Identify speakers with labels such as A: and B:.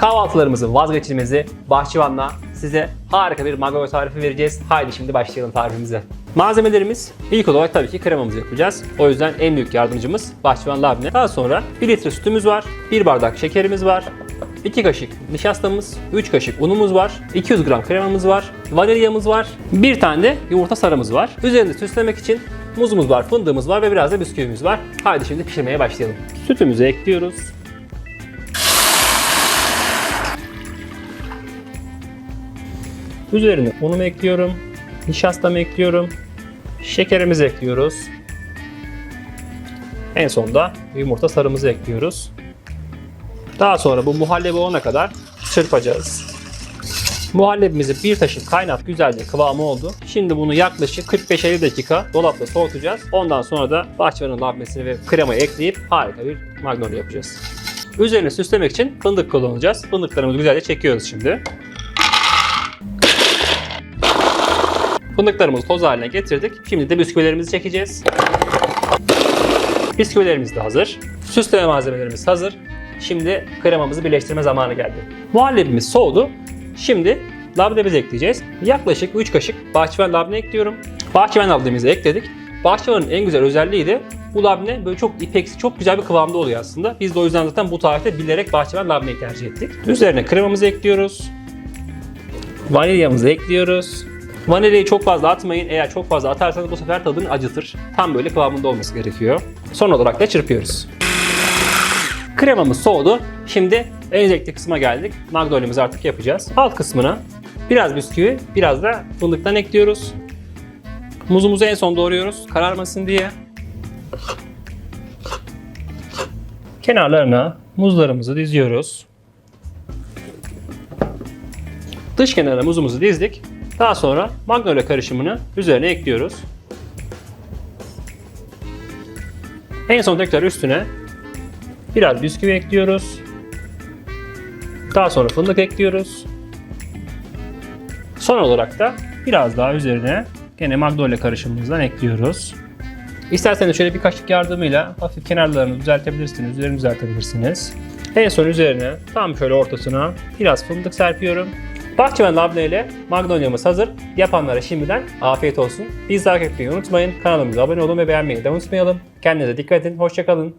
A: Kahvaltılarımızın vazgeçilmezi bahçıvanla size harika bir magnolia tarifi vereceğiz. Haydi şimdi başlayalım tarifimize. Malzemelerimiz ilk olarak tabii ki kremamızı yapacağız. O yüzden en büyük yardımcımız bahçıvan labne. Daha sonra 1 litre sütümüz var, 1 bardak şekerimiz var, 2 kaşık nişastamız, 3 kaşık unumuz var, 200 gram kremamız var, vanilyamız var, bir tane de yumurta sarımız var. Üzerinde süslemek için muzumuz var, fındığımız var ve biraz da bisküvimiz var. Haydi şimdi pişirmeye başlayalım. Sütümüzü ekliyoruz. Üzerine unumu ekliyorum. Nişastamı ekliyorum. Şekerimizi ekliyoruz. En sonda yumurta sarımızı ekliyoruz. Daha sonra bu muhallebi olana kadar çırpacağız. Muhallebimizi bir taşık kaynat güzelce kıvamı oldu. Şimdi bunu yaklaşık 45-50 dakika dolapta soğutacağız. Ondan sonra da bahçıvanın labnesini ve kremayı ekleyip harika bir magnolia yapacağız. Üzerine süslemek için fındık kullanacağız. Fındıklarımızı güzelce çekiyoruz şimdi. Fındıklarımızı toz haline getirdik. Şimdi de bisküvilerimizi çekeceğiz. Bisküvilerimiz de hazır. Süsleme malzemelerimiz hazır. Şimdi kremamızı birleştirme zamanı geldi. Muhallebimiz soğudu. Şimdi labnemizi ekleyeceğiz. Yaklaşık 3 kaşık bahçıvan labne ekliyorum. Bahçıvan labnemizi ekledik. Bahçıvanın en güzel özelliği de bu labne böyle çok ipeksi, çok güzel bir kıvamda oluyor aslında. Biz de o yüzden zaten bu tarifte bilerek bahçıvan labneyi tercih ettik. Üzerine kremamızı ekliyoruz. Vanilyamızı ekliyoruz. Vanilyayı çok fazla atmayın. Eğer çok fazla atarsanız bu sefer tadını acıtır. Tam böyle kıvamında olması gerekiyor. Son olarak da çırpıyoruz. Kremamız soğudu. Şimdi en zevkli kısma geldik. Magnolia'mızı artık yapacağız. Alt kısmına biraz bisküvi, biraz da fındıktan ekliyoruz. Muzumuzu en son doğruyoruz kararmasın diye. Kenarlarına muzlarımızı diziyoruz. Dış kenarına muzumuzu dizdik. Daha sonra magnolia karışımını üzerine ekliyoruz. En son tekrar üstüne biraz bisküvi ekliyoruz. Daha sonra fındık ekliyoruz. Son olarak da biraz daha üzerine gene magnolia karışımımızdan ekliyoruz. İsterseniz şöyle bir kaşık yardımıyla hafif kenarlarını düzeltebilirsiniz, üzerini düzeltebilirsiniz. En son üzerine tam şöyle ortasına biraz fındık serpiyorum. Bahçıvan labne ile magnolia'mız hazır. Yapanlara şimdiden afiyet olsun. Bizi takip etmeyi unutmayın. Kanalımıza abone olun ve beğenmeyi de unutmayalım. Kendinize dikkat edin. Hoşçakalın.